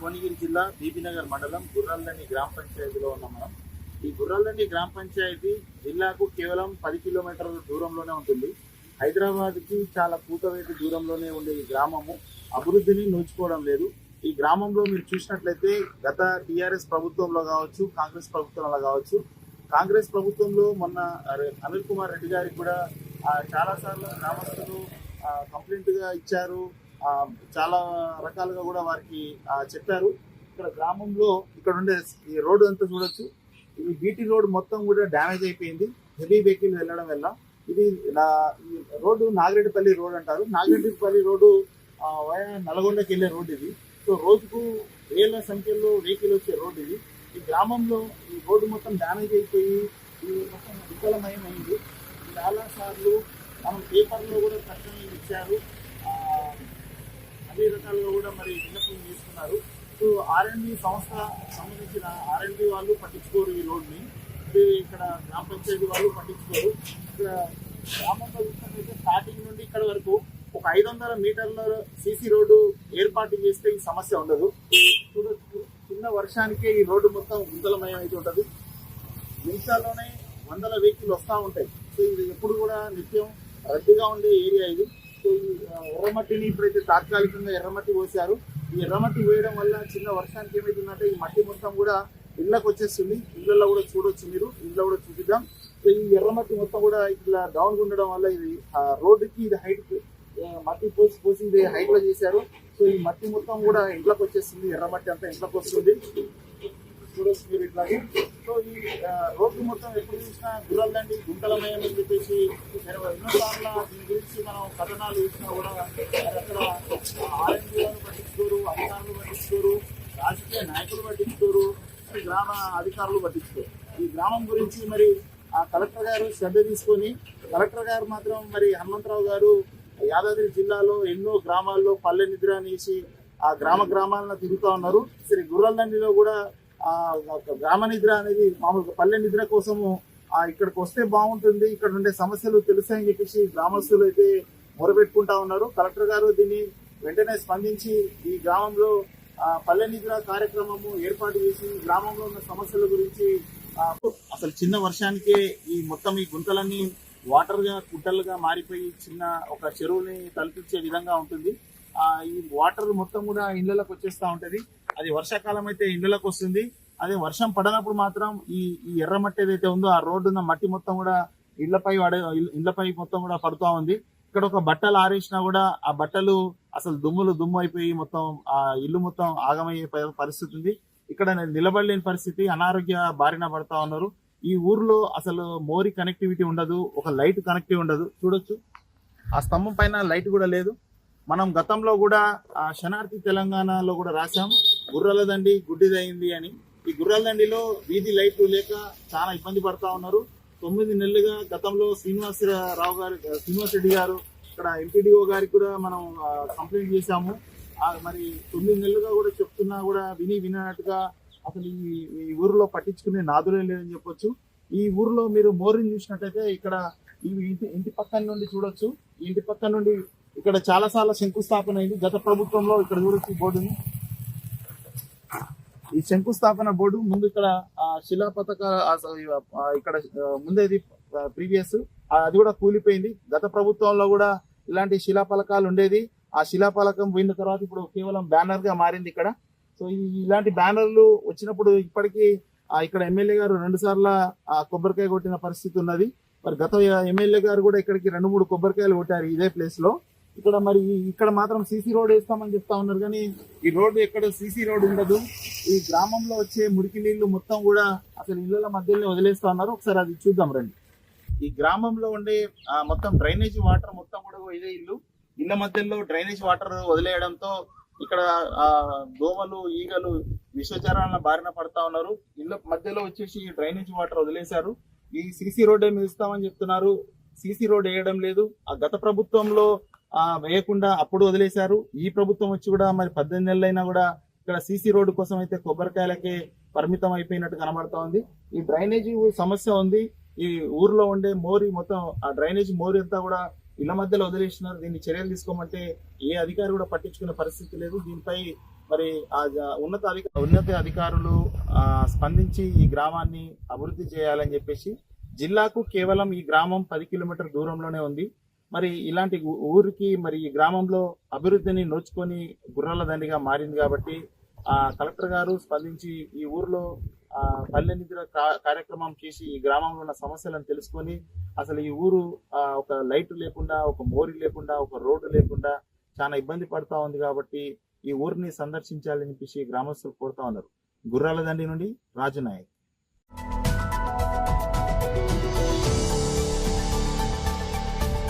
భువనగిరి జిల్లా బీబీనగర్ మండలం గుర్రాలదండి గ్రామ పంచాయతీలో ఉన్నాం మనం. ఈ గుర్రాలదండి గ్రామ పంచాయతీ జిల్లాకు కేవలం పది కిలోమీటర్ల దూరంలోనే ఉంటుంది. హైదరాబాద్కి చాలా కూతవేటి దూరంలోనే ఉండే ఈ గ్రామము అభివృద్ధిని నోచుకోవడం లేదు. ఈ గ్రామంలో మీరు చూసినట్లయితే గత టీఆర్ఎస్ ప్రభుత్వంలో కావచ్చు కాంగ్రెస్ ప్రభుత్వంలో కావచ్చు కాంగ్రెస్ ప్రభుత్వంలో మొన్న అనిల్ కుమార్ రెడ్డి గారికి కూడా చాలాసార్లు గ్రామస్తులు కంప్లైంట్గా ఇచ్చారు. చాలా రకాలుగా కూడా వారికి చెప్పారు. ఇక్కడ గ్రామంలో ఇక్కడ ఉండే ఈ రోడ్డు అంతా చూడొచ్చు. ఈ బీటీ రోడ్ మొత్తం కూడా డ్యామేజ్ అయిపోయింది. హెవీ వెహికల్ వెళ్ళడం వల్ల. ఇది నా ఈ రోడ్డు నాగిరెడ్డిపల్లి రోడ్ అంటారు. నాగిరెడ్డిపల్లి రోడ్డు నల్గొండకి వెళ్ళే రోడ్డు ఇది. సో రోజుకు వేల సంఖ్యలో వెహికల్ వచ్చే రోడ్డు ఇది. ఈ గ్రామంలో ఈ రోడ్డు మొత్తం డ్యామేజ్ అయిపోయి ఇది మొత్తం విఫలమయమైంది. చాలా సార్లు మనం పేపర్లో కూడా ప్రకటనలు ఇచ్చారు. అన్ని రకాలుగా కూడా మరి విన్నపం చేసుకున్నారు సో ఆర్ఎండ్బి సంస్థ సంబంధించిన ఆర్ఎండ్బి వాళ్ళు పట్టించుకోరు ఈ రోడ్ని. ఇక్కడ గ్రామ పంచాయతీ వాళ్ళు పట్టించుకోరు. ఇక్కడ గ్రామంలో చూసినట్లయితే స్టార్టింగ్ నుండి ఇక్కడ వరకు ఒక ఐదు వందల మీటర్ల సీసీ రోడ్డు ఏర్పాటు చేస్తే ఈ సమస్య ఉండదు. చూడొచ్చు చిన్న వర్షానికే ఈ రోడ్డు మొత్తం గుంతలమయం అయితే ఉంటుంది. నిమిషాల్లోనే వందల వెహికల్ వస్తూ ఉంటాయి. సో ఇది ఎప్పుడు కూడా నిత్యం రద్దీగా ఉండే ఏరియా ఇది. ఎర్రమట్టిని ఇప్పుడైతే తాత్కాలికంగా ఎర్రమట్టి పోసారు ఈ ఎర్రమట్టి వేయడం వల్ల చిన్న వర్షానికి ఏమైతుందంటే ఈ మట్టి మొత్తం కూడా ఇళ్ళకి వచ్చేస్తుంది. ఇళ్ళల్లో కూడా చూడొచ్చు మీరు. ఇంట్లో కూడా చూపిద్దాం. సో ఈ ఎర్రమట్టి మొత్తం కూడా ఇట్లా డౌన్ ఉండడం వల్ల ఇది ఆ రోడ్డుకి ఇది హైట్ మట్టి పోసి పోసి ఇది హైట్లో చేశారు. సో ఈ మట్టి మొత్తం కూడా ఇంట్లోకి వచ్చేస్తుంది. ఎర్రమట్టి అంతా ఇంట్లోకి వస్తుంది. చూడొచ్చు మీరు ఇట్లాగే. సో ఈ రోడ్డు మొత్తం ఎప్పుడు చూసినా గుర్రాలండి గుంటలమయం అని చెప్పేసి ఎన్నోసార్లు దీని గురించి మనం కథనాలు ఇచ్చినా కూడా అక్కడ ఆర్ఎండీలను పట్టించుకోరు అధికారులు పట్టించుకోరు రాజకీయ నాయకులు పట్టించుకోరు గ్రామ అధికారులు పట్టించుకోరు. ఈ గ్రామం గురించి మరి ఆ కలెక్టర్ గారు శ్రద్ధ తీసుకొని కలెక్టర్ గారు మాత్రం మరి హనుమంతరావు గారు యాదాద్రి జిల్లాలో ఎన్నో గ్రామాల్లో పల్లె నిద్ర అనేసి ఆ గ్రామ గ్రామాలను తిరుగుతూ ఉన్నారు. సరే గుర్రాలండిలో కూడా గ్రామ నిద్ర అనేది మామూలుగా పల్లె నిద్ర కోసము ఇక్కడికి వస్తే బాగుంటుంది. ఇక్కడ ఉండే సమస్యలు తెలుస్తాయని చెప్పేసి గ్రామస్తులు అయితే మొరపెట్టుకుంటా ఉన్నారు. కలెక్టర్ గారు దీన్ని వెంటనే స్పందించి ఈ గ్రామంలో పల్లె నిద్ర కార్యక్రమము ఏర్పాటు చేసి గ్రామంలో ఉన్న సమస్యల గురించి అసలు చిన్న వర్షానికే ఈ మొత్తం ఈ గుంతలన్నీ వాటర్గా గుంటలుగా మారిపోయి చిన్న ఒక చెరువుని తలపించే విధంగా ఉంటుంది. ఈ వాటర్ మొత్తం కూడా ఇళ్ళలోకి వచ్చేస్తూ ఉంటుంది. అది వర్షాకాలం అయితే ఇళ్ళలోకి వస్తుంది. అదే వర్షం పడనప్పుడు మాత్రం ఈ ఈ ఎర్ర మట్టి ఏదైతే ఉందో ఆ రోడ్డు ఉన్న మట్టి మొత్తం కూడా ఇళ్ళపై పడే ఇళ్ళపై మొత్తం కూడా పడుతూ ఉంది. ఇక్కడ ఒక బట్టలు ఆరేసినా కూడా ఆ బట్టలు అసలు దుమ్ములు దుమ్ము అయిపోయి మొత్తం ఆ ఇల్లు మొత్తం ఆగమయ్యే పరిస్థితి ఉంది. ఇక్కడ నిలబడలేని పరిస్థితి. అనారోగ్య బారిన పడతా ఉన్నారు. ఈ ఊర్లో అసలు మోరి కనెక్టివిటీ ఉండదు. ఒక లైట్ కనెక్టివ్ ఉండదు. చూడొచ్చు. ఆ స్తంభం పైన లైట్ కూడా లేదు. మనం గతంలో కూడా ఆ శనార్థి తెలంగాణలో కూడా రాశాం. గుర్రాల దండి గుడ్డిదైంది అని. ఈ గుర్రాల దండిలో వీధి లైట్లు లేక చాలా ఇబ్బంది పడతా ఉన్నారు. తొమ్మిది నెలలుగా గతంలో శ్రీనివాసరావు గారు శ్రీనివాస్ రెడ్డి గారు ఇక్కడ ఎంపీడీఓ గారికి కూడా మనం కంప్లైంట్ చేశాము. మరి తొమ్మిది నెలలుగా కూడా చెప్తున్నా కూడా విని వినట్టుగా అసలు ఈ ఈ ఊరిలో పట్టించుకునే నాదులే లేదని చెప్పొచ్చు. ఈ ఊరిలో మీరు మోరింగ్ చూసినట్టయితే ఇక్కడ ఈ ఇంటి ఇంటి పక్కన నుండి చూడొచ్చు. ఇంటి పక్కన నుండి ఇక్కడ చాలాసార్లు శంకుస్థాపన అయింది. గత ప్రభుత్వంలో ఇక్కడ చూడొచ్చు ఈ బోర్డుని ఈ శంకుస్థాపన బోర్డు ముందు ఇక్కడ ఆ, శిలా పథక ఇక్కడ ముందేది ప్రీవియస్ అది కూడా కూలిపోయింది. గత ప్రభుత్వంలో కూడా ఇలాంటి శిలాఫలకాలు ఉండేది. ఆ శిలాఫలకం పోయిన తర్వాత ఇప్పుడు కేవలం బ్యానర్గా మారింది ఇక్కడ. సో ఇలాంటి బ్యానర్లు వచ్చినప్పుడు ఇప్పటికీ ఇక్కడ ఎమ్మెల్యే గారు రెండు సార్ల కొబ్బరికాయ కొట్టిన పరిస్థితి ఉన్నది. మరి గత ఎమ్మెల్యే గారు కూడా ఇక్కడికి రెండు మూడు కొబ్బరికాయలు కొట్టారు ఇదే ప్లేస్లో. ఇక్కడ మరి ఇక్కడ మాత్రం సీసీ రోడ్ వేస్తామని చెప్తా ఉన్నారు. కానీ ఈ రోడ్డు ఎక్కడ సీసీ రోడ్ ఉండదు. ఈ గ్రామంలో వచ్చే మురికి నీళ్ళు మొత్తం కూడా అసలు ఇళ్ళ మధ్యలో వదిలేస్తా ఉన్నారు. ఒకసారి అది చూద్దాం రండి. ఈ గ్రామంలో ఉండే మొత్తం డ్రైనేజ్ వాటర్ మొత్తం కూడా ఇదే ఇల్లు. ఇళ్ళ మధ్యలో డ్రైనేజ్ వాటర్ వదిలేయడంతో ఇక్కడ ఆ దోమలు ఈగలు విషచరాల బారిన పడతా ఉన్నారు. ఇళ్ళ మధ్యలో వచ్చేసి ఈ డ్రైనేజ్ వాటర్ వదిలేశారు. ఈ సీసీ రోడ్ ఏమి ఇస్తామని చెప్తున్నారు. సీసీ రోడ్ వేయడం లేదు. ఆ గత ప్రభుత్వంలో వేయకుండా అప్పుడు వదిలేశారు. ఈ ప్రభుత్వం వచ్చి కూడా మరి పద్దెనిమిది నెలలైనా కూడా ఇక్కడ సీసీ రోడ్డు కోసం అయితే కొబ్బరికాయలకే పరిమితం అయిపోయినట్టు కనబడతా ఉంది. ఈ డ్రైనేజీ సమస్య ఉంది. ఈ ఊర్లో ఉండే మోరి మొత్తం ఆ డ్రైనేజ్ మోరి అంతా కూడా ఇళ్ళ మధ్యలో వదిలేస్తున్నారు దీన్ని చర్యలు తీసుకోమంటే ఏ అధికారి కూడా పట్టించుకునే పరిస్థితి లేదు. దీనిపై మరి ఆ ఉన్నత అధిక ఉన్నత అధికారులు స్పందించి ఈ గ్రామాన్ని అభివృద్ధి చేయాలని చెప్పేసి జిల్లాకు కేవలం ఈ గ్రామం పది కిలోమీటర్ దూరంలోనే ఉంది. మరి ఇలాంటి ఊరికి మరి ఈ గ్రామంలో అభివృద్ధిని నోచుకొని గుర్రాల దండిగా మారింది కాబట్టి ఆ కలెక్టర్ గారు స్పందించి ఈ ఊర్లో ఆ పల్లె నిద్ర కార్యక్రమం చేసి ఈ గ్రామంలో ఉన్న సమస్యలను తెలుసుకొని అసలు ఈ ఊరు ఆ, ఒక లైట్ లేకుండా ఒక మోరి లేకుండా ఒక రోడ్డు లేకుండా చాలా ఇబ్బంది పడతా ఉంది కాబట్టి ఈ ఊరిని సందర్శించాలనిపించి గ్రామస్తులు కోరుతా ఉన్నారు. గుర్రాల దండి నుండి రాజు నాయక్